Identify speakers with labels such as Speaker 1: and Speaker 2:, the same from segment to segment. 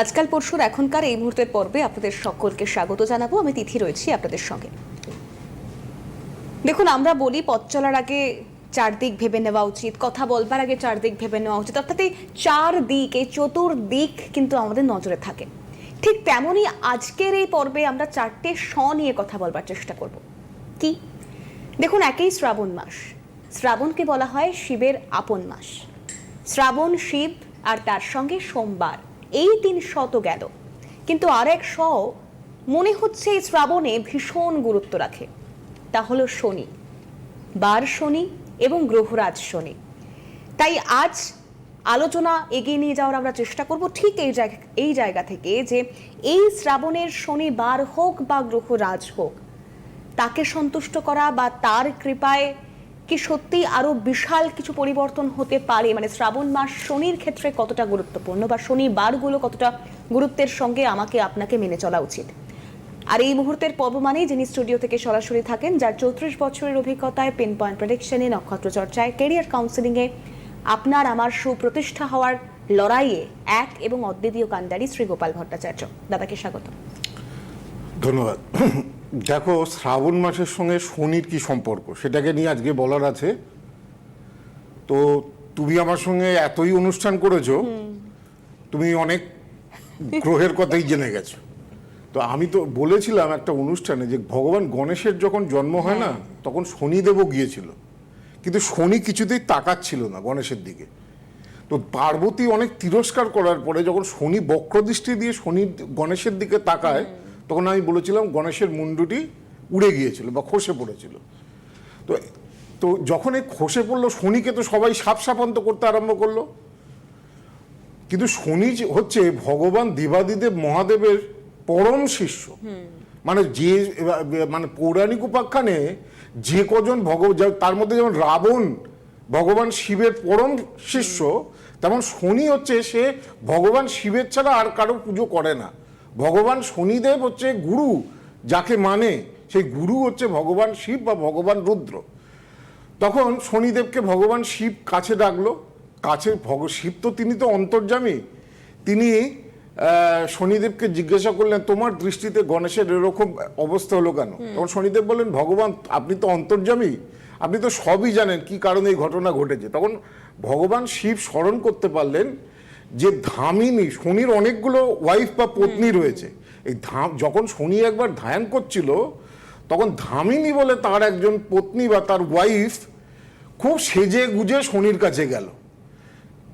Speaker 1: আজকাল পরশুর এখনকার এই মুহূর্তের পর্বে আপনাদের সকলকে স্বাগত জানাব। আমি তিথি রয়েছি আপনাদের সঙ্গে। দেখুন, আমরা বলি পথ চলার আগে চারদিক ভেবে নেওয়া উচিত, কথা বলবার আগে চারদিক ভেবে নেওয়া উচিত, অর্থাৎ এই চার দিক, এই চতুর্দিক কিন্তু আমাদের নজরে থাকে। ঠিক তেমনই আজকের এই পর্বে আমরা চারটে স নিয়ে কথা বলবার চেষ্টা করব। কি? দেখুন, একেই শ্রাবণ মাস। শ্রাবণকে বলা হয় শিবের আপন মাস। শ্রাবণ শিব আর তার সঙ্গে সোমবার। এই তিন শত গেল। কিন্তু আরেক শ মনে হচ্ছে এই শ্রাবণে ভীষণ গুরুত্ব রাখে। তা হলো শনি। বার শনি এবং গ্রহরাজ শনি। তাই আজ আলোচনা এগিয়ে নিয়ে যাওয়ার আমরা চেষ্টা করব ঠিক এই জায়গা এই জায়গা থেকে যে এই শ্রাবণের শনি বার হোক বা গ্রহরাজ হোক, তাকে সন্তুষ্ট করা বা তার কৃপায় কি সত্যি আরও বিশাল কিছু পরিবর্তন হতে পারে? মানে শ্রাবণ মাস শনির ক্ষেত্রে কতটা গুরুত্বপূর্ণ বা শনি বারগুলো কতটা গুরুত্বের সঙ্গে আমাকে, আপনাকে মেনে চলা উচিত? আর এই মুহূর্তের পর্ব মানেই যিনি স্টুডিও থেকে সরাসরি থাকেন, যার চৌত্রিশ বছরের অভিজ্ঞতায় পেন পয়েন্ট প্রেডিকশনে নক্ষত্র চর্চায় কেরিয়ার কাউন্সিলিংয়ে আপনার আমার সুপ্রতিষ্ঠা হওয়ার লড়াইয়ে এক এবং অদ্বিতীয় কান্ডারি শ্রী গোপাল ভট্টাচার্য। দাদাকে স্বাগত।
Speaker 2: ধন্যবাদ। দেখো শ্রাবণ মাসের সঙ্গে শনির কি সম্পর্ক? সেটাকে নিয়ে আজকে বলার আছে। তো তুমি আমার সঙ্গে এতই অনুষ্ঠান করেছ তুমি অনেক গ্রহের কথাই জেনে গেছো। তো আমি তো বলেছিলাম একটা অনুষ্ঠানে যে ভগবান গণেশের যখন জন্ম হয় না তখন শনিদেবও গিয়েছিল। কিন্তু শনি কিছুতেই তাকাচ্ছিল না গণেশের দিকে। তো পার্বতী অনেক তিরস্কার করার পরে যখন শনি বক্রদৃষ্টি দিয়ে শনি গণেশের দিকে তাকায় তখন আমি বলেছিলাম গণেশের মুন্ডুটি উড়ে গিয়েছিল বা খসে পড়েছিল। তো তো যখন এই খসে পড়ল শনিকে তো সবাই সাপ সাপান্ত করতে আরম্ভ করল। কিন্তু শনি হচ্ছে ভগবান দেবাদিদেব মহাদেবের পরম শিষ্য। মানে যে মানে পৌরাণিক উপাখ্যানে যে কজন ভগব তার মধ্যে যেমন রাবণ ভগবান শিবের পরম শিষ্য তেমন শনি হচ্ছে সে ভগবান শিবের ছাড়া আর কারও পুজো করে না। ভগবান শনিদেব হচ্ছে গুরু যাকে মানে সেই গুরু হচ্ছে ভগবান শিব বা ভগবান রুদ্র। তখন শনিদেবকে ভগবান শিব কাছে ডাকলো। কাছে ভগ শিব তো তিনি তো অন্তর্যামী। তিনি আহ, শনিদেবকে জিজ্ঞাসা করলেন তোমার দৃষ্টিতে গণেশের এরকম অবস্থা হলো কেন? তখন শনিদেব বললেন ভগবান আপনি তো অন্তর্যামী। আপনি তো সবই জানেন কি কারণে এই ঘটনা ঘটেছে। তখন ভগবান শিব স্মরণ করতে পারলেন যে ধামিনী শনির অনেকগুলো ওয়াইফ বা পত্নী রয়েছে। এই ধাম যখন শনি একবার ধ্যান করছিল তখন ধামিনী বলে তার একজন পত্নী বা তার ওয়াইফ খুব সেজে গুজে শনির কাছে গেল।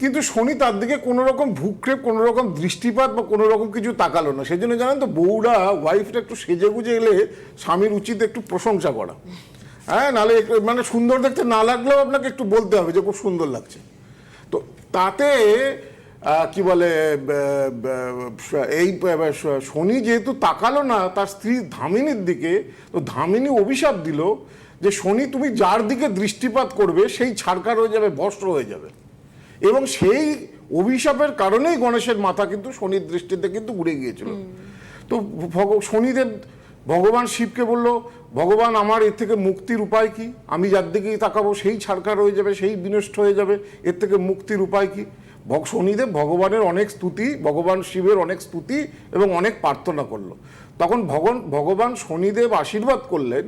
Speaker 2: কিন্তু শনি তার দিকে কোনো রকম ভূক্ষেপ কোনো রকম দৃষ্টিপাত বা কোনো রকম কিছু তাকালো না। সেই জন্য জানেন তো বউরা ওয়াইফটা একটু সেজে গুজে এলে স্বামীর উচিত একটু প্রশংসা করা। হ্যাঁ নাহলে মানে সুন্দর দেখতে না লাগলেও আপনাকে একটু বলতে হবে যে খুব সুন্দর লাগছে। তো তাতে কি বলে এই শনি যেহেতু তাকালো না তার স্ত্রী ধামিনীর দিকে তো ধামিনী অভিশাপ দিল যে শনি তুমি যার দিকে দৃষ্টিপাত করবে সেই ছাড়কার হয়ে যাবে ভস্ম হয়ে যাবে। এবং সেই অভিশাপের কারণেই গণেশের মাথা কিন্তু শনির দৃষ্টিতে কিন্তু উড়ে গিয়েছিল। তো ভগ- শনিদেব ভগবান শিবকে বলল ভগবান আমার এর থেকে মুক্তির উপায় কি? আমি যার দিকেই তাকাবো সেই ছাড়কার হয়ে যাবে সেই বিনষ্ট হয়ে যাবে এর থেকে মুক্তির উপায় কি? শনিদেব ভগবানের অনেক স্তুতি ভগবান শিবের অনেক স্তুতি এবং অনেক প্রার্থনা করল। তখন ভগবান ভগবান শনিদেব আশীর্বাদ করলেন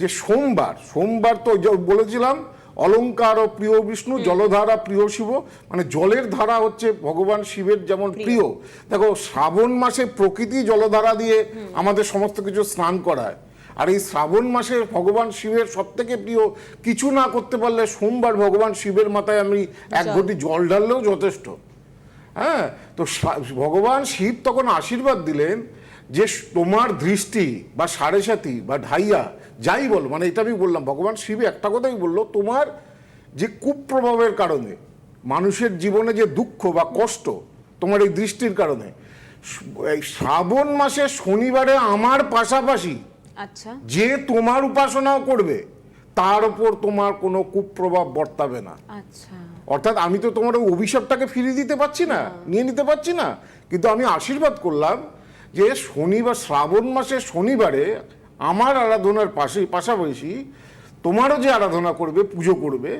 Speaker 2: যে সোমবার সোমবার তো বলেছিলাম অলঙ্কার ও প্রিয় বিষ্ণু জলধারা প্রিয় শিব মানে জলের ধারা হচ্ছে ভগবান শিবের যেমন প্রিয়। দেখো শ্রাবণ মাসে প্রকৃতি জলধারা দিয়ে আমাদের সমস্ত কিছু স্নান করায়। আর এই শ্রাবণ মাসে ভগবান শিবের সব থেকে প্রিয় কিছু না করতে পারলে সোমবার ভগবান শিবের মাথায় আমি এক ঘটি জল ঢাললেও যথেষ্ট। হ্যাঁ তো ভগবান শিব তখন আশীর্বাদ দিলেন যে তোমার দৃষ্টি বা সাড়ে সাথী বা ঢাইয়া যাই বলো মানে এটা আমি বললাম ভগবান শিব একটা কথাই বলল তোমার যে কুপ্রভাবের কারণে মানুষের জীবনে যে দুঃখ বা কষ্ট তোমার এই দৃষ্টির কারণে এই শ্রাবণ মাসে শনিবারে আমার পাশাপাশি
Speaker 1: আচ্ছা।
Speaker 2: যে তোমার উপাসনাও করবে তার উপর তোমার কোনো কুপ্রভাব বর্তাবে না।
Speaker 1: আচ্ছা।
Speaker 2: অর্থাৎ আমি তো তোমার ওই অভিশাপটাকে ফিরিয়ে দিতে পারছি না নিয়ে নিতে পারছি না। কিন্তু আমি আশীর্বাদ করলাম যে শনিবার শ্রাবণ মাসের শনিবারে আমার আরাধনার পাশে পাশাপাশি তোমারও যে আরাধনা করবে পুজো করবে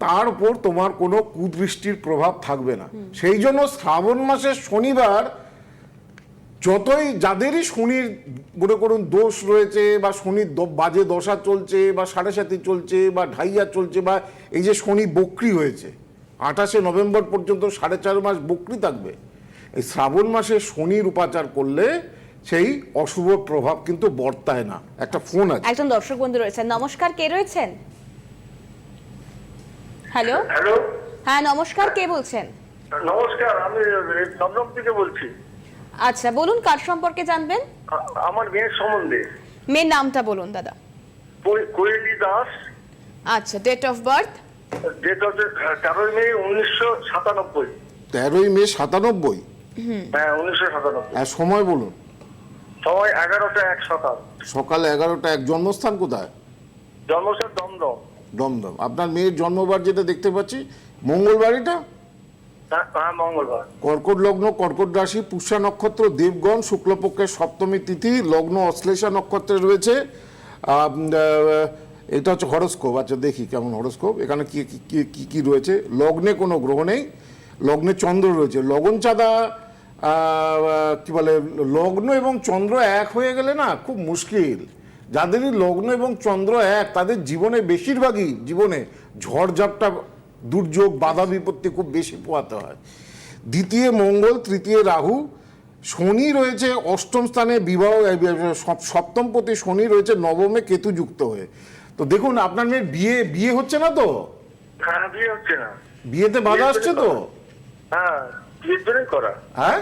Speaker 2: তার উপর তোমার কোনো কুদৃষ্টির প্রভাব থাকবে না। সেই জন্য শ্রাবণ মাসের শনিবার যতই যাদেরই শনির মনে করুন দোষ রয়েছে বা শনির দ- বাজে দশা চলছে বা সাড়ে সাতি চলছে বা ঢাইয়া চলছে বা এই যে শনি বক্রি হয়েছে আঠাশে নভেম্বর পর্যন্ত সাড়ে চার মাস বক্রি থাকবে এই শ্রাবণ মাসে শনির উপাচার করলে সেই অশুভ প্রভাব কিন্তু বর্তায় না। একটা ফোন আছে।
Speaker 1: একজন দর্শক বন্ধু রয়েছেন। নমস্কার কে রয়েছেন? হ্যালো?
Speaker 3: হ্যালো?
Speaker 1: হ্যাঁ নমস্কার কে বলছেন?
Speaker 3: নমস্কার আমি দমদম থেকে বলছি।
Speaker 1: আচ্ছা বলুন কার সম্পর্কে জানবেন?
Speaker 3: আমার মেয়ের সম্বন্ধে।
Speaker 1: মেয়ের নামটা বলুন দাদা।
Speaker 3: কোয়েলি দাস।
Speaker 1: আচ্ছা ডেট অফ বার্থ
Speaker 3: ডেট হচ্ছে তেরোই মে উনিশশো সাতানব্বই।
Speaker 2: তেরোই মে সাতানব্বই?
Speaker 3: হ্যাঁ উনিশশো সাতানব্বই।
Speaker 2: আর সময় বলুন।
Speaker 3: সময় এগারোটা এক সকাল।
Speaker 2: সকাল এগারোটা এক জন্মস্থান কোথায়?
Speaker 3: জন্মস্থান দমদম।
Speaker 2: দমদম। আপনার মেয়ের জন্মবার যেটা দেখতে পাচ্ছি মঙ্গলবার এটা
Speaker 3: হ্যাঁ হ্যাঁ,
Speaker 2: কর্কট লগ্ন, কর্কট রাশি পুষ্যা নক্ষত্র, দেবগণ, শুক্লপক্ষের সপ্তমী তিথি, লগ্ন অশ্লেষা নক্ষত্রে রয়েছে। এটা হচ্ছে হরস্কোপ। আচ্ছা দেখি কেমন হরস্কোপ। এখানে কি, কি- কি রয়েছে? লগ্নে কোনো গ্রহ নেই। লগ্নে চন্দ্র রয়েছে। লগন চাঁদা কি বলে, লগ্ন এবং চন্দ্র এক হয়ে গেলে না খুব মুশকিল। যাদেরই লগ্ন এবং চন্দ্র এক, তাদের জীবনে বেশিরভাগই, জীবনে ঝড়ঝাপটা দুর্যোগ বাধা বিপত্তি খুব বেশি পোয়াতে হয়। দ্বিতীয় মঙ্গল তৃতীয় রাহু শনি রয়েছে অষ্টম স্থানে বিবাহ সপ্তম পতি শনি রয়েছে নবমে কেতু যুক্ত হয়ে। তো দেখুন আপনার মেয়ের বিয়ে বিয়ে হচ্ছে না তো?
Speaker 3: হ্যাঁ বিয়ে হচ্ছে না।
Speaker 2: বিয়েতে বাধা আসছে তো?
Speaker 3: হ্যাঁ বিয়ের জন্যই করা।
Speaker 2: হ্যাঁ?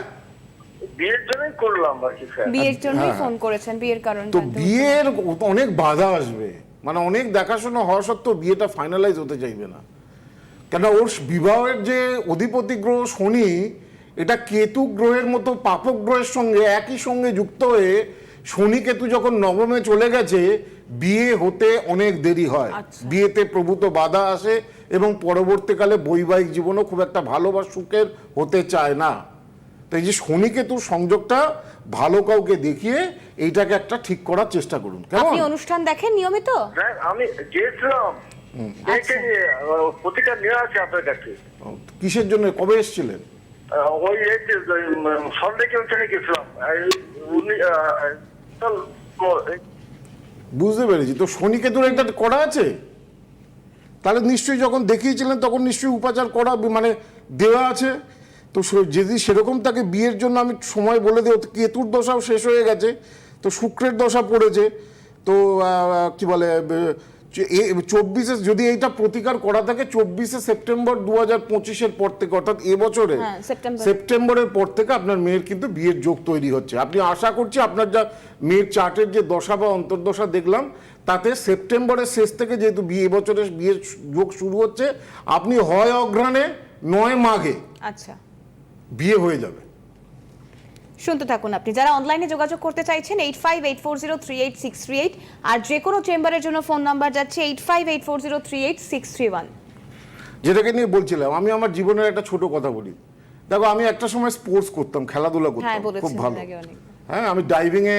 Speaker 3: বিয়ের জন্যই করলাম আর
Speaker 1: বিয়ের জন্যই
Speaker 2: হ্যাঁ।
Speaker 1: ফোন করেছেন বিয়ের কারণ
Speaker 2: তো বিয়ের অনেক বাধা আসবে। মানে অনেক দেখাশোনা হওয়া সত্ত্বেও বিয়েটা ফাইনালাইজ হতে চাইবে না। কেন ওর বিবাহের যে অধিপতি গ্রহ শনি এটা কেতু গ্রহের মতো পাপক গ্রহের সঙ্গে একই সঙ্গে যুক্ত হয়ে শনি কেতু যখন নবমে চলে গেছে বিয়ে হতে অনেক দেরি হয়।
Speaker 1: আচ্ছা।
Speaker 2: বিয়েতে প্রভূত বাধা আসে এবং পরবর্তীকালে বৈবাহিক জীবনও খুব একটা ভালো বা সুখের হতে চায় না। তো এই যে শনি কেতুর সংযোগটা ভালো কাউকে দেখিয়ে এইটাকে একটা ঠিক করার চেষ্টা করুন। কেমন?
Speaker 1: আপনি অনুষ্ঠান দেখেন নিয়মিত?
Speaker 3: হ্যাঁ আমি আহ, প্রতিকার আছে আপনার কাছে
Speaker 2: কিসের জন্য কবে এসেছিলেন?
Speaker 3: ওই এই গেছিলাম।
Speaker 2: বুঝতে পেরেছি। তো শনি কেতুর একটা করা আছে? তাহলে নিশ্চয়ই যখন দেখিয়েছিলেন তখন নিশ্চয়ই উপাচার করা মানে দেওয়া আছে। তো যদি সেরকম তাকে বিয়ের জন্য আমি সময় বলে দেব কেতুর দশাও শেষ হয়ে গেছে তো শুক্রের দশা পড়েছে তো কি বলে চব্বিশে যদি এইটা প্রতিকার করা থাকে চব্বিশে সেপ্টেম্বর দু হাজার পঁচিশের পর থেকে অর্থাৎ এবছরে
Speaker 1: হ্যাঁ,
Speaker 2: সেপ্টেম্বরের পর থেকে আপনার মেয়ের কিন্তু বিয়ের যোগ তৈরি হচ্ছে। আপনি আশা করছি আপনার যা মেয়ের চার্টের যে দশা বা অন্তর্দশা দেখলাম তাতে সেপ্টেম্বরের শেষ থেকে যেহেতু বিয়ে বছরের বিয়ের যোগ শুরু হচ্ছে আপনি হয় অঘ্রাণে নয় মাঘে
Speaker 1: আচ্ছা।
Speaker 2: বিয়ে হয়ে যাবে।
Speaker 1: শুনতে থাকুন আপনি। যারা অনলাইনে যোগাযোগ করতে চাইছেন eight five eight four zero three eight six three eight আর যে কোনো চেম্বারের জন্য ফোন নাম্বার যাচ্ছে eight five eight four zero three eight six three one
Speaker 2: যেটাকে নিয়ে বলছিলাম আমি আমার জীবনের একটা ছোট কথা বলি। দেখো আমি একটা সময় স্পোর্টস করতাম খেলাধুলা
Speaker 1: হ্যাঁ
Speaker 2: করতাম খুব ভালো। হ্যাঁ আমি ডাইভিংয়ে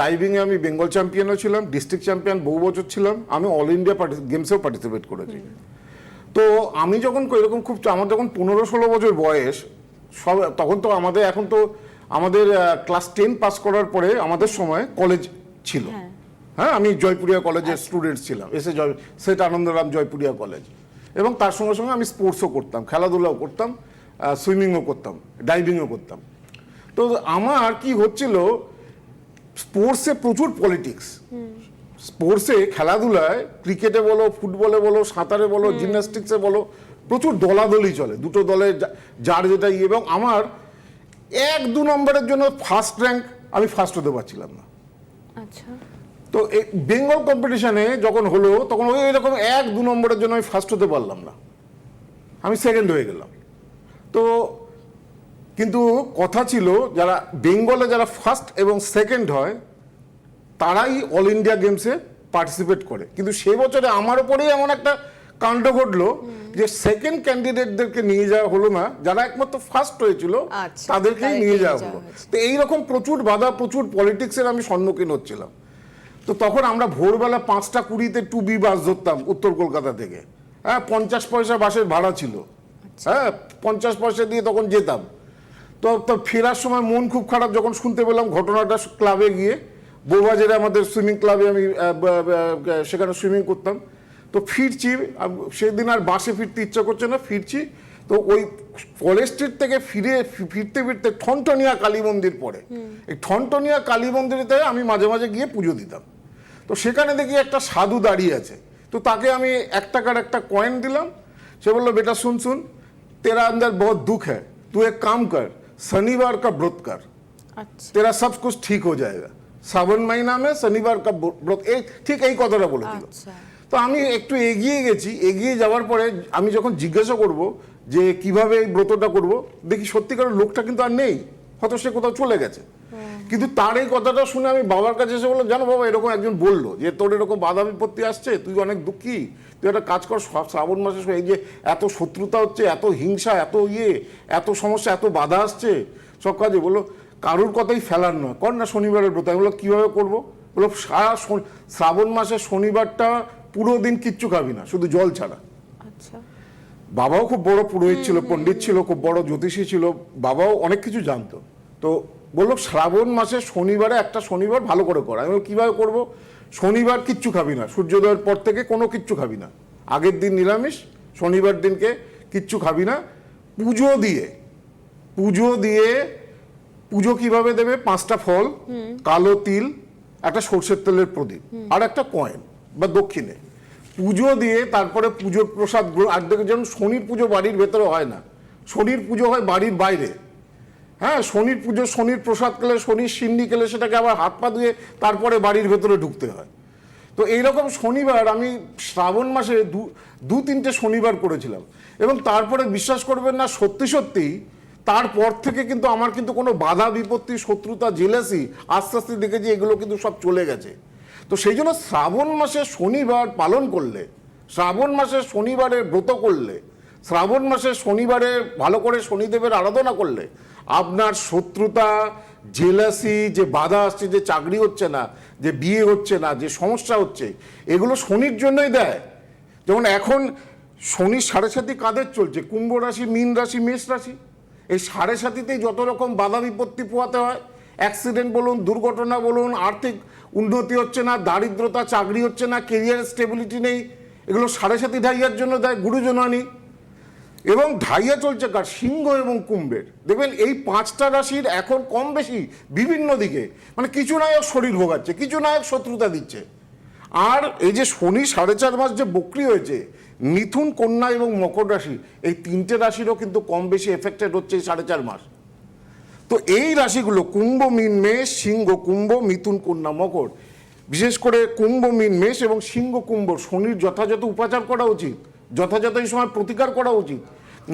Speaker 2: ডাইভিংয়ে আমি বেঙ্গল চ্যাম্পিয়নও ছিলাম ডিস্ট্রিক্ট চ্যাম্পিয়ন বহু বছর ছিলাম আমি অল ইন্ডিয়া গেমসেও পার্টিসিপেট করেছি। তো আমি যখন এরকম খুব আমার যখন পনেরো ষোলো বছর বয়স সব তখন তো আমাদের এখন তো আমাদের ক্লাস টেন পাস করার পরে আমাদের সময় কলেজ ছিল।
Speaker 1: হ্যাঁ।
Speaker 2: হ্যাঁ আমি জয়পুরিয়া কলেজের স্টুডেন্ট ছিলাম। এসে জয় সেট আনন্দরাম জয়পুরিয়া কলেজ এবং তার সঙ্গে সঙ্গে আমি স্পোর্টসও করতাম খেলাধুলাও করতাম সুইমিংও করতাম ডাইভিংও করতাম। তো আমার কি হচ্ছিল স্পোর্টসে প্রচুর পলিটিক্স স্পোর্টসে খেলাধুলায় ক্রিকেটে বলো ফুটবলে বলো সাঁতারে বলো জিমন্যাস্টিক্সে বলো প্রচুর দলাদলি চলে। দুটো দলে যার যেটা ইয়ে এবং আমার এক দু নম্বরের জন্য ফার্স্ট র্যাঙ্ক আমি ফার্স্ট হতে পারছিলাম না।
Speaker 1: আচ্ছা।
Speaker 2: তো বেঙ্গল কম্পিটিশনে যখন হলো তখন ওই রকম এক দু নম্বরের জন্য আমি ফার্স্ট হতে পারলাম না। আমি সেকেন্ড হয়ে গেলাম। তো কিন্তু কথা ছিল যারা বেঙ্গলে যারা ফার্স্ট এবং সেকেন্ড হয় তারাই অল ইন্ডিয়া গেমসে পার্টিসিপেট করে। কিন্তু সে বছরে আমার ওপরেই এমন একটা কাণ্ড ঘটলো যে সেকেন্ড ক্যান্ডিডেটদেরকে নিয়ে যাওয়া হলো না যারা একমাত্র ফার্স্ট হয়েছিল
Speaker 1: আচ্ছা,
Speaker 2: তাদেরকেই নিয়ে যাওয়া হলো। তো এইরকম প্রচুর বাধা প্রচুর পলিটিক্সের আমি সম্মুখীন হচ্ছিলাম। তো তখন আমরা ভোরবেলা পাঁচটা কুড়িতে টু বি বাস ধরতাম উত্তর কলকাতা থেকে। হ্যাঁ পঞ্চাশ পয়সা বাসের ভাড়া ছিল। হ্যাঁ পঞ্চাশ পয়সা দিয়ে তখন যেতাম। তো তো ফেরার সময় মন খুব খারাপ যখন শুনতে পেলাম ঘটনাটা ক্লাবে গিয়ে বৌবাজারে আমাদের সুইমিং ক্লাবে আমি সেখানে সুইমিং করতাম। তো ফিরছি সেদিন আর বাসে ফিরতে ইচ্ছা করছে না ফিরছি। তো ওই কলেজ স্ট্রিট থেকে ফিরে ফিরতে ফিরতে ঠনটনিয়া কালী মন্দির পড়ে। এই ঠনটনিয়া কালী মন্দিরেতে আমি মাঝে মাঝে গিয়ে পুজো দিতাম। তো সেখানে দেখি একটা সাধু দাঁড়িয়ে আছে। তো তাকে আমি এক টাকার একটা কয়েন দিলাম। সে বলল বেটা শুন শুন তেরা আন্দার বহুত দুঃখ হ্যাঁ তুই এক কাম কর শনিবার কা ব্রত কর।
Speaker 1: আচ্ছা।
Speaker 2: তেরা সব কুছ ঠিক হয়ে যায় শ্রাবণ মহিনা মে শনিবার কা ব্রত এই ঠিক এই কথাটা বলে দিল।
Speaker 1: আচ্ছা।
Speaker 2: তো আমি একটু এগিয়ে গেছি এগিয়ে যাওয়ার পরে আমি যখন জিজ্ঞাসা করব যে কীভাবে এই ব্রতটা করব দেখি সত্যিকার লোকটা কিন্তু আর নেই হয়তো সে কোথাও চলে গেছে। কিন্তু তার এই কথাটা শুনে আমি বাবার কাছে এসে বললাম জানো বাবা এরকম একজন বলল যে তোর এরকম বাধা বিপত্তি আসছে তুই অনেক দুঃখী তুই একটা কাজ কর সব শ্রাবণ মাসে এই যে এত শত্রুতা হচ্ছে এত হিংসা এত ইয়ে এত সমস্যা এত বাধা আসছে সব কাজে। বলল কারুর কথাই ফেলার নয় কর না শনিবারের ব্রত। আমি বলল কীভাবে করব? বলল সারা শ্রাবণ মাসে শনিবারটা পুরো দিন কিচ্ছু খাবি না শুধু জল ছাড়া।
Speaker 1: আচ্ছা।
Speaker 2: বাবাও খুব বড় পুরোহিত ছিল পণ্ডিত ছিল খুব বড় জ্যোতিষী ছিল বাবাও অনেক কিছু জানতো। তো বলল শ্রাবণ মাসে শনিবারে একটা শনিবার ভালো করে কর। আমি কীভাবে করব? শনিবার কিচ্ছু খাবি না সূর্যোদয়ের পর থেকে কোনো কিচ্ছু খাবি না। আগের দিন নিরামিষ শনিবার দিনকে কিচ্ছু খাবি না। পুজো দিয়ে পুজো দিয়ে পুজো কীভাবে দেবে? পাঁচটা ফল কালো তিল একটা সর্ষের তেলের প্রদীপ আর একটা কয়েন বা দক্ষিণে। পুজো দিয়ে তারপরে পুজোর প্রসাদ আর যেমন শনির পুজো বাড়ির ভেতরে হয় না। শনির পুজো হয় বাড়ির বাইরে। হ্যাঁ শনির পুজো, শনির প্রসাদ খেলে, শনির সিন্ডি খেলে সেটাকে আবার হাত পা ধুয়ে তারপরে বাড়ির ভেতরে ঢুকতে হয়। তো এইরকম শনিবার আমি শ্রাবণ মাসে দু দু তিনটে শনিবার করেছিলাম। এবং তারপরে বিশ্বাস করবেন না, সত্যি সত্যি তারপর থেকে কিন্তু আমার কিন্তু কোনো বাধা বিপত্তি, শত্রুতা, জেলেসি, আস্তে আস্তে দেখেছি এগুলো কিন্তু সব চলে গেছে। তো সেই জন্য শ্রাবণ মাসে শনিবার পালন করলে, শ্রাবণ মাসে শনিবারে ব্রত করলে, শ্রাবণ মাসে শনিবারে ভালো করে শনিদেবের আরাধনা করলে, আপনার শত্রুতা, জেলাসি, যে বাধা আসছে, যে চাকরি হচ্ছে না, যে বিয়ে হচ্ছে না, যে সমস্যা হচ্ছে, এগুলো শনির জন্যই দেয়। যেমন এখন শনি সাড়ে সাথী কাদের চলছে? কুম্ভ রাশি, মীন রাশি, মেষ রাশি। এই সাড়ে সাথীতেই যত রকম বাধা বিপত্তি পোয়াতে হয় অ্যাক্সিডেন্ট বলুন, দুর্ঘটনা বলুন, আর্থিক উন্নতি হচ্ছে না, দারিদ্রতা, চাকরি হচ্ছে না কেরিয়ার স্টেবিলিটি নেই, এগুলো সাড়ে সাথী ঢাইয়ার জন্য দেয় গুরুজনানি এবং ঢাইয়া চলছে কার? সিংহ এবং কুম্ভের। দেখবেন এই পাঁচটা রাশির এখন কম বেশি বিভিন্ন দিকে মানে কিছু নায়ক শরীর ভোগাচ্ছে, কিছু নায়ক শত্রুতা দিচ্ছে। আর এই যে শনি সাড়ে চার মাস যে বক্রি হয়েছে, মিথুন, কন্যা এবং মকর রাশি, এই তিনটে রাশিরও কিন্তু কম বেশি এফেক্টেড হচ্ছে এই সাড়ে চার মাস। তো এই রাশিগুলো কুম্ভ, মিন, মেষ, সিংহ, কুম্ভ, মিথুন, কন্যা, মকর। বিশেষ করে কুম্ভ, মিন, মেষ এবং সিংহ, কুম্ভ, শনির যথাযথ উপাচার করা উচিত, যথাযথ এই সময় প্রতিকার করা উচিত।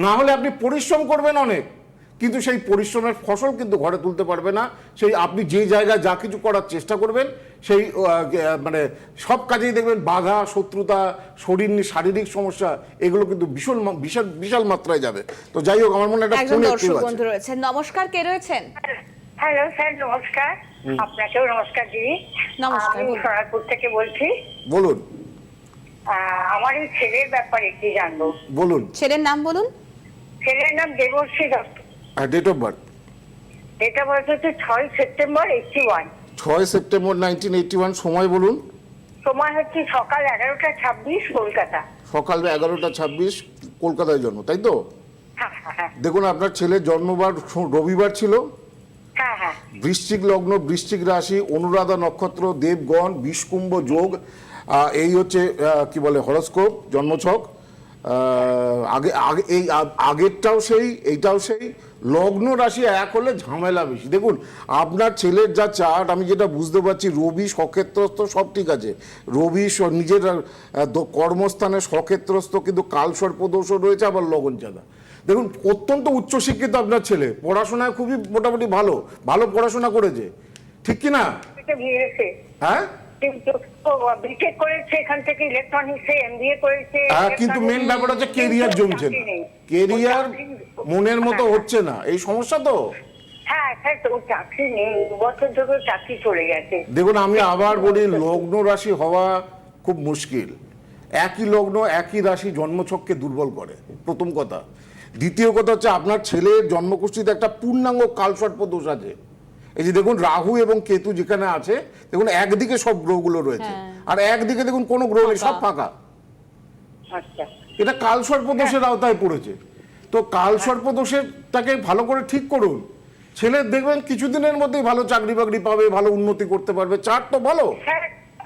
Speaker 2: না হলে আপনি পরিশ্রম করবেন অনেক। কিন্তু সেই পরিশ্রমের ফসল কিন্তু ঘরে তুলতে পারবে না। সেই আপনি যে জায়গায় যা কিছু করার চেষ্টা করবেন সেই মানে সব কাজেই দেখবেন বাধা শত্রুতা শরীর শারীরিক সমস্যা এগুলো কিন্তু ভীষণ বিশাল বিশাল মাত্রায় যাবে। তো যাই হোক আমার মনে হয় একটা ফোনে
Speaker 1: দর্শক
Speaker 2: কেউ আছে।
Speaker 1: বন্ধু রয়েছেন। নমস্কার কে রয়েছেন?
Speaker 4: হ্যালো স্যার নমস্কার। আপনাকেও নমস্কার দিদি
Speaker 1: নমস্কার,
Speaker 4: আমি
Speaker 1: বলুন।
Speaker 4: সোনারপুর থেকে বলছি
Speaker 2: বলুন।
Speaker 4: আহ, আমার এই ছেলের ব্যাপারে কি জানব।
Speaker 2: বলুন।
Speaker 1: ছেলের নাম বলুন।
Speaker 4: ছেলের নাম Debashree Dutta.
Speaker 2: Date of birth
Speaker 4: এটা বয়স হচ্ছে ছয় সেপ্টেম্বর এইটটি ওয়ান
Speaker 2: ছয় সেপ্টেম্বর নাইনটিন ওয়ান সময় বলুন।
Speaker 4: সময় হচ্ছে সকাল এগারোটা ছাব্বিশ কলকাতা।
Speaker 2: সকাল এগারোটা ছাব্বিশ কলকাতায় জন্ম তাই তো?
Speaker 4: হ্যাঁ হ্যাঁ হ্যাঁ।
Speaker 2: দেখুন আপনার ছেলের জন্মবার রবিবার ছিল।
Speaker 4: হ্যাঁ হ্যাঁ।
Speaker 2: বৃশ্চিক লগ্ন বৃশ্চিক রাশি অনুরাধা নক্ষত্র দেবগণ বিষকুম্ভ যোগ আহ, এই হচ্ছে কি বলে হরস্কোপ জন্মছক। আগে আগে এই আগেরটাও সেই এইটাও সেই। লগ্ন রাশি এক হলে ঝামেলা বেশি। দেখুন আপনার ছেলের যা চার্ট আমি যেটা বুঝতে পারছি রবি সক্ষেত্রস্থ সব ঠিক আছে। রবি নিজের কর্মস্থানে সক্ষেত্রস্থ কিন্তু কালসর্প দোষও রয়েছে আবার লগন চাঁদা। দেখুন অত্যন্ত উচ্চশিক্ষিত আপনার ছেলে। পড়াশোনায় খুবই মোটামুটি ভালো ভালো পড়াশোনা করেছে। ঠিক কি না? হ্যাঁ?
Speaker 4: বিটেক করেছে এখান থেকে ইলেকট্রনিক্সে এমবিএ করেছে
Speaker 2: হ্যাঁ কিন্তু মেন ব্যাপার হচ্ছে কেরিয়ার জমছে না। কেরিয়ার মনের মতো
Speaker 4: হ্যাঁ,
Speaker 2: হচ্ছে না। এই সমস্যা তো?
Speaker 4: হ্যাঁ স্যার তো চাকরি নেই। বছর ধরে চাকরি চলে গেছে।
Speaker 2: দেখুন আমি আবার বলি লগ্ন রাশি হওয়া খুব মুশকিল। একই লগ্ন একই রাশি জন্মছককে দুর্বল করে। প্রথম কথা। দ্বিতীয় কথা হচ্ছে আপনার ছেলের জন্মকুষ্ঠিতে একটা পূর্ণাঙ্গ কালসর্প দোষ আছে। এই যে দেখুন রাহু এবং কেতু যেখানে আছে দেখুন একদিকে সব গ্রহগুলো রয়েছে। আর একদিকে দেখুন কোনো গ্রহ নেই সব ফাঁকা।
Speaker 4: আচ্ছা।
Speaker 2: এটা কাল দোষের আওতায় পড়েছে। তো কাল সর্পদোষের দোষেরটাকে ভালো করে ঠিক করুন। ছেলে দেখবেন কিছুদিনের মধ্যেই ভালো চাকরি বাকরি পাবে ভালো উন্নতি করতে পারবে। চার তো ভালো।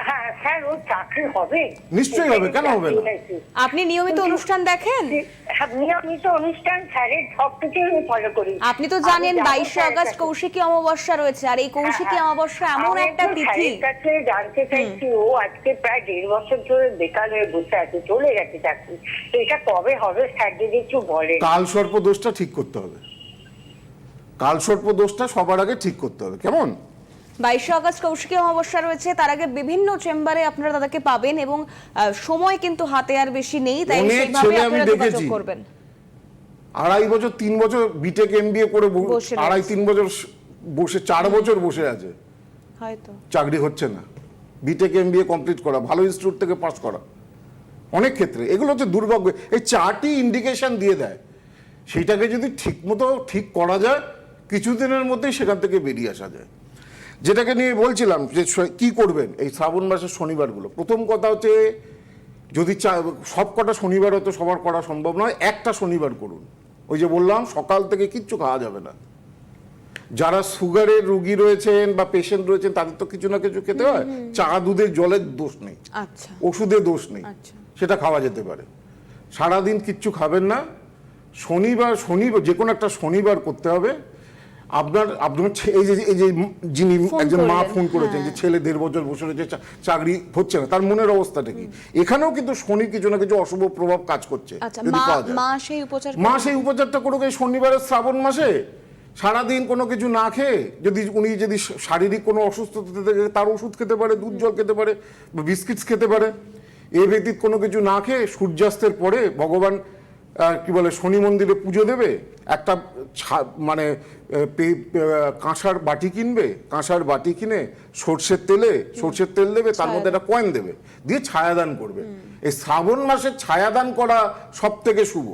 Speaker 4: হ্যাঁ স্যার ওর চাকরি হবে।
Speaker 2: নিশ্চয়ই হবে, কেন হবে না?
Speaker 1: আপনি নিয়মিত অনুষ্ঠান দেখেন?
Speaker 4: হ্যাঁ, নিয়মিত অনুষ্ঠান স্যারের সব আমি ফলো করি।
Speaker 1: আপনি তো জানেন বাইশে আগস্ট কৌশিকী অমাবস্যা রয়েছে আর এই কৌশিকী
Speaker 4: হ্যাঁ,
Speaker 1: অমাবস্যা এমন একটা তিথি।
Speaker 4: কাছে জানতে চাইছি ও আজকে প্রায় দেড় বছর ধরে বেকার হয়ে বসে আছে চলে গেছে চাকরি। তো এটা কবে হবে স্যার যদি একটু বলেন।
Speaker 2: কালসর্প দোষটা ঠিক করতে হবে। কালসর্প দোষটা সবার আগে ঠিক করতে হবে কেমন?
Speaker 1: বাইশে আগস্ট কৌশিকী অমাবস্যা রয়েছে। তার আগে বিভিন্ন চেম্বারে আপনারা তাদেরকে পাবেন এবং সময় কিন্তু হাতে আর বেশি নেই তাই সেইভাবে আপনারা যোগাযোগ করবেন।
Speaker 2: আড়াই বছর তিন বছর বিটেক এমবিএ করে। আড়াই তিন বছর বসে চার বছর বসে আছে।
Speaker 1: হয়তো।
Speaker 2: চাকরি হচ্ছে না। বিটেক এম কমপ্লিট করা ভালো ইনস্টিটিউট থেকে পাস করা। অনেক ক্ষেত্রে। এগুলো হচ্ছে দুর্ভাগ্য। এই চারটি ইন্ডিকেশন দিয়ে দেয়। সেইটাকে যদি ঠিকমতো ঠিক করা যায় কিছুদিনের মধ্যেই সেখান থেকে বেরিয়ে আসা যায়। যেটাকে নিয়ে বলছিলাম যে কি করবেন এই শ্রাবণ মাসের শনিবারগুলো। প্রথম কথা হচ্ছে যদি চা- সব কটা শনিবার হয়তো সবার করা সম্ভব নয় একটা শনিবার করুন। ওই যে বললাম সকাল থেকে কিচ্ছু খাওয়া যাবে না। যারা সুগারের রুগী রয়েছেন বা পেশেন্ট রয়েছেন তাদের তো কিছু না কিছু খেতে হয়। চা দুধের জলের দোষ নেই।
Speaker 1: আচ্ছা।
Speaker 2: ওষুধে দোষ নেই।
Speaker 1: আচ্ছা।
Speaker 2: সেটা খাওয়া যেতে পারে। সারাদিন কিচ্ছু খাবেন না। শনিবার শনিবার যে কোনো একটা শনিবার করতে হবে। আপনার আপনার এই যে এই যে যিনি একজন মা ফোন করেছেন যে ছেলে দেড় বছর বসে রয়েছে চাকরি হচ্ছে না তার মনের অবস্থাটা কি? এখানেও কিন্তু শনি কিছু না কিছু অশুভ প্রভাব কাজ করছে
Speaker 1: আচ্ছা
Speaker 2: যদি
Speaker 1: মা
Speaker 2: পাওয়া যায়।
Speaker 1: মা সেই উপচার
Speaker 2: মা সেই উপচারটা করুক এই শনিবারের শ্রাবণ মাসে সারাদিন কোনো কিছু না খেয়ে যদি উনি যদি শারীরিক কোনো অসুস্থতা থেকে তার ওষুধ খেতে পারে দুধ জল খেতে পারে বা বিস্কিটস খেতে পারে এ ব্যতীত কোনো কিছু না খেয়ে সূর্যাস্তের পরে ভগবান কি বলে শনি মন্দিরে পুজো দেবে একটা মানে কাঁসার বাটি কিনবে কাঁসার বাটি কিনে সর্ষের তেলে সর্ষের তেল দেবে তার মধ্যে একটা কয়েন দেবে দিয়ে ছায়াদান করবে। এই শ্রাবণ মাসে ছায়াদান করা সব থেকে শুভ।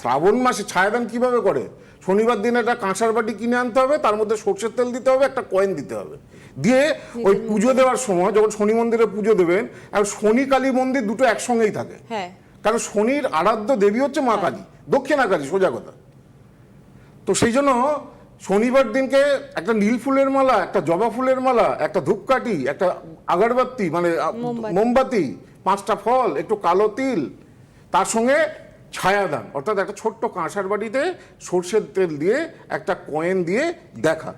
Speaker 2: শ্রাবণ মাসে ছায়াদান কীভাবে করে? শনিবার দিন একটা কাঁসার বাটি কিনে আনতে হবে তার মধ্যে সর্ষের তেল দিতে হবে একটা কয়েন দিতে হবে। দিয়ে ওই পুজো দেওয়ার সময় যখন শনি মন্দিরে পুজো দেবেন আর শনি কালী মন্দির দুটো একসঙ্গেই থাকে।
Speaker 1: হ্যাঁ।
Speaker 2: কারণ শনির আরাধ্য দেবী হচ্ছে মা কালী দক্ষিণা কালী সোজা কথা। তো সেই জন্য শনিবার দিনকে একটা নীল ফুলের মালা একটা জবা ফুলের মালা একটা ধূপকাঠি একটা আগরবাতি মানে
Speaker 1: মোমবাতি।
Speaker 2: পাঁচটা ফল একটু কালো তিল তার সঙ্গে ছায়াদান অর্থাৎ একটা ছোট্ট কাঁসার বাটিতে সর্ষের তেল দিয়ে একটা কয়েন দিয়ে দেখা।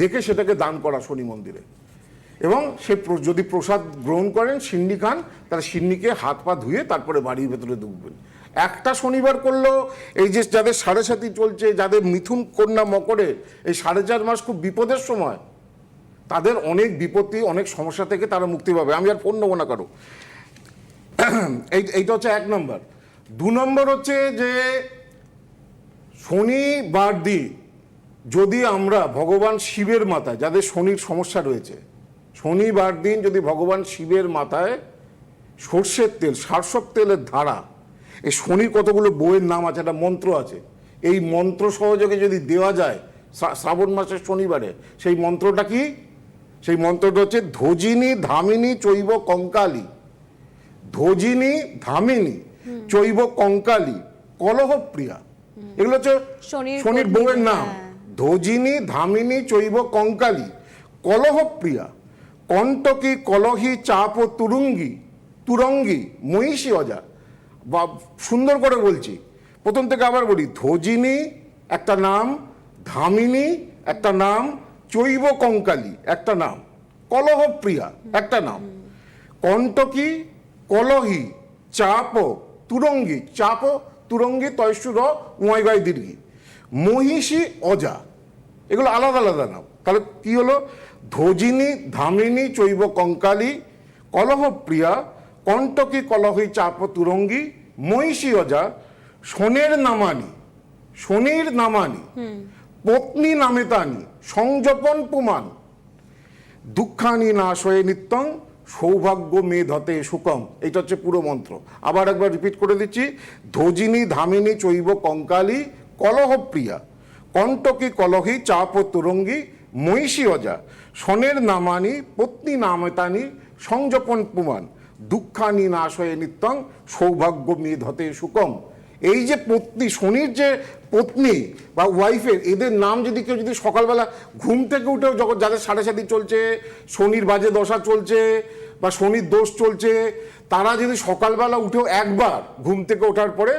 Speaker 2: দেখে সেটাকে দান করা শনি মন্দিরে। এবং সে যদি প্রসাদ গ্রহণ করেন সিন্নি খান, তাহলে সিন্নিকে হাত পা ধুয়ে তারপরে বাড়ির ভেতরে ঢুকবেন। একটা শনিবার করল এই যে যাদের সাড়ে সাথী চলছে, যাদের মিথুন কন্যা মকরে, এই সাড়ে চার মাস খুব বিপদের সময়, তাদের অনেক বিপত্তি, অনেক সমস্যা থেকে তারা মুক্তি পাবে। আমি আর ফোন নেব না কারও। এই এইটা হচ্ছে এক নম্বর। দু নম্বর হচ্ছে যে শনিবার দিন যদি আমরা ভগবান শিবের মাথায়, যাদের শনির সমস্যা রয়েছে শনিবার দিন যদি ভগবান শিবের মাথায় সর্ষের তেল সারসব তেলের ধারা এই শনির কতগুলো বইয়ের নাম আছে একটা মন্ত্র আছে এই মন্ত্র সহযোগে যদি দেওয়া যায় শ্রাবণ মাসের শনিবারে সেই মন্ত্রটা কি? সেই মন্ত্রটা হচ্ছে ধজিনী ধামিনী চৈব কঙ্কালী। ধজিনী ধামিনী চৈব কঙ্কালী কলহপ্রিয়া। এগুলো হচ্ছে
Speaker 1: শনির
Speaker 2: শনির বউয়ের নাম।
Speaker 1: হ্যাঁ।
Speaker 2: ধজিনী ধামিনী চৈব কঙ্কালী কলহপ্রিয়া। কণ্টকী কলহি চাপ ও তুরঙ্গি তুরঙ্গি, মহিষী অজা। বা সুন্দর করে বলছি। প্রথম থেকে আবার বলি, ধজিনী, একটা নাম, ধামিনী, একটা নাম, চৈব কঙ্কালী, একটা নাম, কলহপ্রিয়া, একটা নাম। কণ্টকী কলহি, চাপ তুরঙ্গি চাপ তুরঙ্গি তয়সুর উমাইবাই দীর্ঘি। মহিষী অজা, এগুলো আলাদা আলাদা নাম। তাহলে কি হলো? ধ্বজিনী ধামিনী চৈব কঙ্কালী কলহপ্রিয়া কণ্টকী কলহী চাপ তুরঙ্গী মহিষী অজা শনের নামানি শনির নামানি পত্নী নামে তানি সংযপন পুমান দুঃখানি নাশয়ে নিত্যং সৌভাগ্য মেধতে সুকম এটা হচ্ছে পুরো মন্ত্র। আবার একবার রিপিট করে দিচ্ছি। ধোজিনী ধামিনী চৈব কঙ্কালী কলহপ্রিয়া কণ্টকী কলহী চাপ তুরঙ্গী মহিষী অজা সনের নামানি, পত্নী নামতানি, সংযপন পুমান, দুঃখানি নাশয়ে নিত্যং সৌভাগ্য মেধতে সুকম। এই যে পত্নী শনির যে পত্নী বা ওয়াইফের এদের নাম যদি কেউ যদি সকালবেলা ঘুম থেকে উঠেও যখন যাদের সাড়ে সাথে চলছে শনির বাজে দশা চলছে বা শনির দোষ চলছে, তারা যদি সকালবেলা উঠেও একবার ঘুম থেকে ওঠার পরে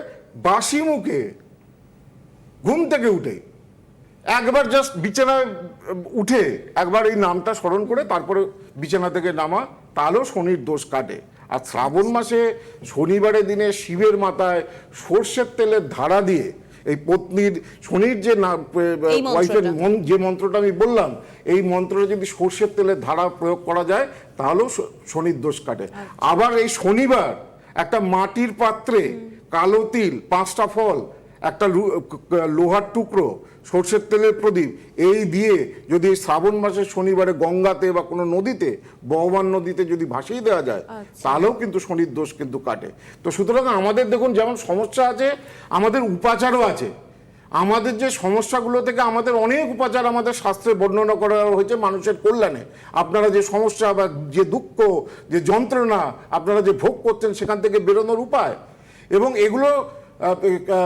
Speaker 2: বাসি মুখে ঘুম থেকে উঠে একবার জাস্ট বিছানায় উঠে একবার এই নামটা স্মরণ করে তারপরে বিছানা থেকে নামা তাহলেও শনির দোষ কাটে। আর শ্রাবণ মাসে শনিবারের দিনে শিবের মাথায় সর্ষের তেলের ধারা দিয়ে এই পত্নীর শনির যে। ওয়াইফের যে মন্ত্রটা আমি বললাম এই মন্ত্রটা যদি সর্ষের তেলের ধারা প্রয়োগ করা যায় তাহলেও শনির দোষ কাটে। আবার এই শনিবার একটা মাটির পাত্রে কালো তিল পাঁচটা ফল একটা লোহার টুকরো সর্ষের তেলের প্রদীপ এই দিয়ে যদি শ্রাবণ মাসের শনিবারে গঙ্গাতে বা কোনো নদীতে বহমান নদীতে যদি ভাসিয়ে দেওয়া যায় তাহলেও কিন্তু শনির দোষ কিন্তু কাটে। তো সুতরাং আমাদের দেখুন যেমন সমস্যা আছে আমাদের উপাচারও আছে। আমাদের যে সমস্যাগুলো থেকে আমাদের অনেক উপাচার আমাদের শাস্ত্রে বর্ণনা করা হয়েছে মানুষের কল্যাণে। আপনারা যে সমস্যা বা যে দুঃখ যে যন্ত্রণা আপনারা যে ভোগ করছেন সেখান থেকে বেরোনোর উপায়। এবং এগুলো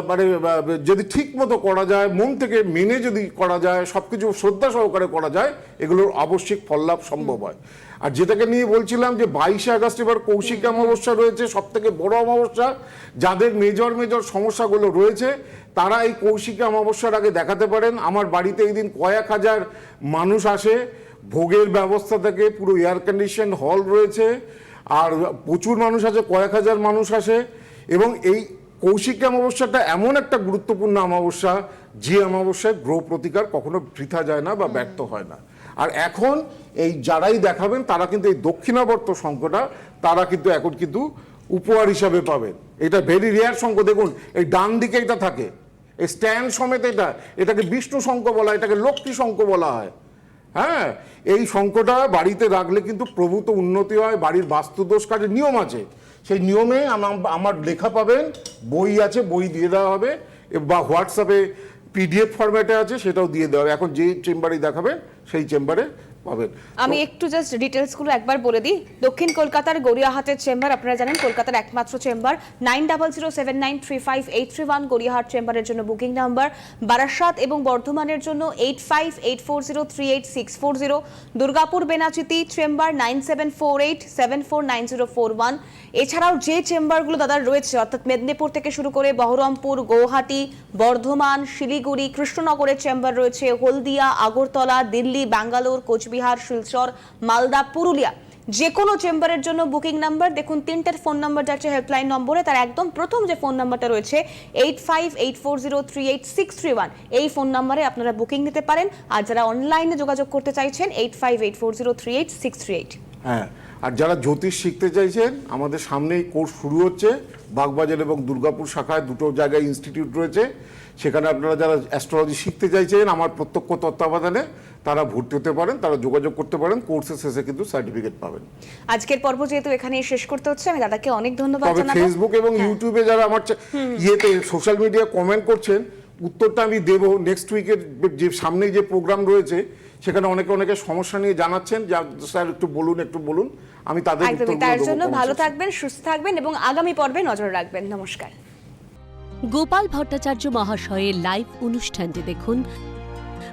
Speaker 2: মানে যদি ঠিক মতো করা যায় মন থেকে মেনে যদি করা যায় সব কিছু শ্রদ্ধা সহকারে করা যায় এগুলোর আবশ্যিক ফললাভ সম্ভব হয়। আর যেটাকে নিয়ে বলছিলাম যে বাইশে আগস্ট এবার কৌশিক অমাবস্যা রয়েছে সব থেকে বড় অমাবস্যা যাদের মেজর মেজর সমস্যাগুলো রয়েছে তারা এই কৌশিক অমাবস্যার আগে দেখাতে পারেন। আমার বাড়িতে এই দিন কয়েক হাজার মানুষ আসে ভোগের ব্যবস্থা থেকে পুরো এয়ার কন্ডিশন হল রয়েছে আর প্রচুর মানুষ আছে কয়েক হাজার মানুষ আসে এবং এই কৌশিক অমাবস্যাটা এমন একটা গুরুত্বপূর্ণ অমাবস্যা যে অমাবস্যায় গ্রহ প্রতিকার কখনো বৃথা যায় না বা ব্যর্থ হয় না। আর এখন এই যারাই দেখাবেন তারা কিন্তু এই দক্ষিণাবর্ত শঙ্কটা তারা কিন্তু এখন কিন্তু উপহার হিসাবে পাবেন। এটা ভেরি রেয়ার শঙ্খ দেখুন এই ডান দিকে এটা থাকে এই স্ট্যান্ড সমেত এটা এটাকে বিষ্ণু শঙ্খ বলা হয় এটাকে লক্ষ্মী শঙ্খ বলা হয়। হ্যাঁ এই শঙ্কটা বাড়িতে রাখলে কিন্তু প্রভূত উন্নতি হয় বাড়ির বাস্তুদোষ কাজের নিয়ম আছে। সেই নিয়মে আমা- আমার লেখা পাবেন, বই আছে, বই দিয়ে দেওয়া হবে, বা হোয়াটসঅ্যাপে পিডিএফ ফরম্যাটে আছে, সেটাও দিয়ে দেওয়া হবে। এখন যে চেম্বারে দেখাবেন সেই চেম্বারে পাবেন।
Speaker 1: আমি একটু জাস্ট ডিটেলসগুলো একবার বলে দিই। দক্ষিণ কলকাতার গড়িয়াহাটের চেম্বার আপনারা জানেন কলকাতার একমাত্র chamber nine double zero seven nine three five eight three one Gariahat চেম্বারের জন্য বুকিং নাম্বার বারাসাত এবং বর্ধমানের জন্য eight five eight four zero three eight six four zero Durgapur Benachiti chamber nine seven four eight seven four nine zero four one এছাড়াও যে চেম্বারগুলো দাদার রয়েছে, অর্থাৎ মেদিনীপুর থেকে শুরু করে বহরমপুর, গৌহাটি, বর্ধমান, শিলিগুড়ি, কৃষ্ণনগরের চেম্বার রয়েছে, হলদিয়া, আগরতলা, দিল্লি, ব্যাঙ্গালোর, কোচবিহার শিলচর, মালদা, পুরুলিয়া। যে কোনো চেম্বারের জন্য বুকিং নাম্বার, দেখুন তিনটার ফোন নাম্বার যাচ্ছে হেল্পলাইন নম্বরে, তার একদম প্রথম যে ফোন নাম্বারটা রয়েছে eight five eight four zero three eight six three one এই ফোন নাম্বারে আপনারা বুকিং নিতে পারেন, আর যারা অনলাইনে যোগাযোগ করতে চাইছেন eight five eight four zero three eight six three eight
Speaker 2: হ্যাঁ আর যারা জ্যোতিষ শিখতে চাইছেন, আমাদের সামনেই কোর্স শুরু হচ্ছে, বাগবাজার এবং দুর্গাপুর শাখায় দুটো জায়গায় ইনস্টিটিউট রয়েছে। সেখানে আপনারা যারা অ্যাস্ট্রোলজি শিখতে চাইছেন, আমার প্রত্যক্ষ তত্ত্বাবধানে তারা ভর্তি হতে পারেন তারা যোগাযোগ করতে পারেন কোর্সের শেষে কিন্তু সার্টিফিকেট পাবেন।
Speaker 1: আজকের পর্ব যেহেতু এখানেই শেষ করতে হচ্ছে আমি দাদাকে অনেক ধন্যবাদ
Speaker 2: তবে
Speaker 1: জানাব।
Speaker 2: ফেসবুক এবং ইউটিউবে যারা আমার ইয়েতে সোশ্যাল মিডিয়া কমেন্ট করছেন উত্তরটা আমি দেব। নেক্সট উইকের যে সামনে যে প্রোগ্রাম রয়েছে সেখানে অনেকে অনেকে সমস্যা নিয়ে জানাচ্ছেন। যা স্যার একটু বলুন একটু বলুন। আমি তাদের
Speaker 1: একদমই তার জন্য ভালো থাকবেন সুস্থ থাকবেন এবং আগামী পর্বে নজর রাখবেন। নমস্কার।
Speaker 5: গোপাল ভট্টাচার্য মহাশয়ের লাইভ অনুষ্ঠানটি দেখুন